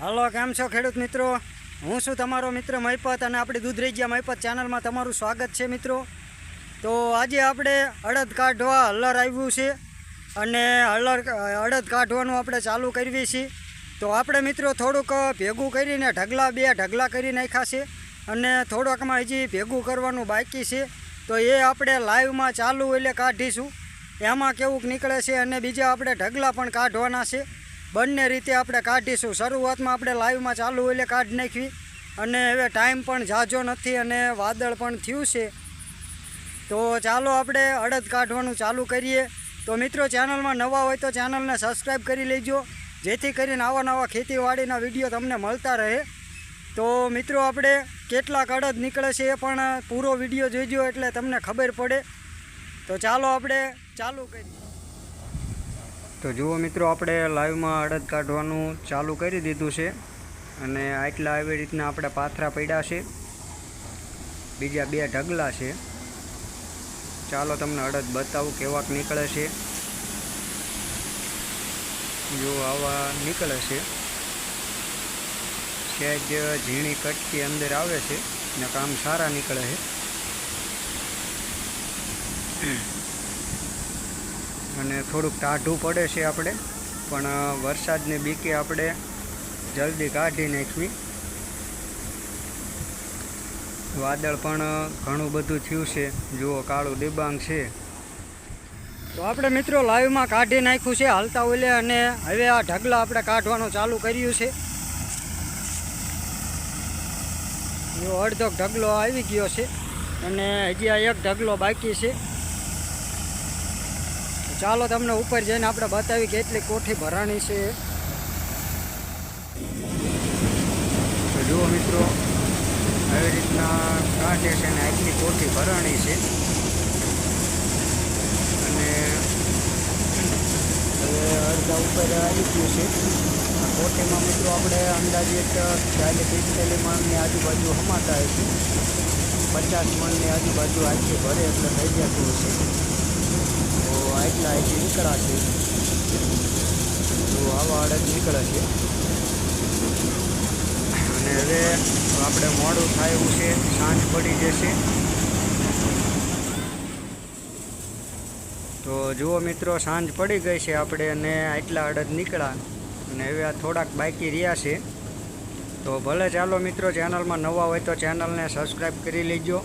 Hello, કેમ છો ખેડૂત મિત્રો? હું છું તમારો મિત્ર મહિપત અને આપણી દૂધરેજિયા મહિપત ચેનલમાં તમારું સ્વાગત છે મિત્રો. તો આજે આપણે અડદ કાઢવા હલર આવ્યું છે અને હલર અડદ કાઢવાનું આપણે ચાલુ કરીએ છીએ. તો આપણે મિત્રો થોડુંક ભેગું કરીને ઢગલા, બે ઢગલા કરી નાખ્યા છે અને થોડોકમાં હજી ભેગું કરવાનું બાકી છે. તો એ આપણે લાઈવમાં ચાલુ એટલે કાઢીશું. એમાં કેવું નીકળે છે અને બીજા આપણે ઢગલા પણ કાઢવાના છે. બંને રીતે આપણે કાઢીશું. શરૂઆતમાં આપણે લાઈવમાં ચાલુ એટલે કાઢી નાખવી અને હવે ટાઈમ પણ જાજો નથી અને વાદળ પણ થયું છે. તો ચાલો આપણે અડદ કાઢવાનું ચાલુ કરીએ. તો મિત્રો, ચેનલમાં નવા હોય તો ચેનલને સબસ્ક્રાઈબ કરી લેજો. જેથી કરીને આવા નવા ખેતીવાડીના વીડિયો તમને મળતા રહે. તો મિત્રો, આપણે કેટલાક અડદ નીકળે છે એ પણ પૂરો વીડિયો જોઈજો એટલે તમને ખબર પડે. તો ચાલો આપણે ચાલુ કરીએ. તો જુઓ મિત્રો, આપણે લાઈવમાં અડદ કાઢવાનું ચાલુ કરી દીધું છે અને આટલા આવી રીતના આપણે પાથરા પડ્યા છે. બીજા બે ઢગલા છે. ચાલો તમને અડદ બતાવું કેવાક નીકળે છે. જો આવા નીકળે છે. સહેજ ઝીણી કટકી અંદર આવે છે ને કામ સારા નીકળે છે. અને થોડુંક ટાઢું પડે છે આપણે. પણ વરસાદને બીકે આપણે જલ્દી કાઢી નાખવી. વાદળ પણ ઘણું બધું થયું છે. જુઓ, કાળું ડિબાંગ છે. તો આપણે મિત્રો લાઈવમાં કાઢી નાખ્યું છે, હાલતા ઓલે અને હવે આ ઢગલા આપણે કાઢવાનું ચાલુ કર્યું છે. જો, અડધો ઢગલો આવી ગયો છે અને હજી આ એક ઢગલો બાકી છે. ચાલો તમને ઉપર જઈને આપણે બતાવી કેટલી કોઠી ભરાણી છે. જુઓ મિત્રો, આવી રીતના કાંઠે છે ને આટલી કોઠી ભરાણી છે. અને હવે અડધા ઉપર આવી ગયું છે. કોઠીમાં મિત્રો આપણે અંદાજિત ચાલીસ પિસ્તાલીસ મણની આજુબાજુ હમાતા હશે. પચાસ મણની આજુબાજુ આટલી ભરે એટલે થઈ જતું હશે. તો આટલા અહીંથી છે તો આવા અડદ નીકળે છે અને હવે આપણે મોડું થાય એવું છે, સાંજ પડી જશે. તો જુઓ મિત્રો, સાંજ પડી ગઈ છે આપણે અને આટલા અડદ નીકળ્યા. અને હવે આ થોડાક બાકી રહ્યા છે. તો ભલે ચાલો મિત્રો, ચેનલમાં નવા હોય તો ચેનલને સબસ્ક્રાઈબ કરી લેજો.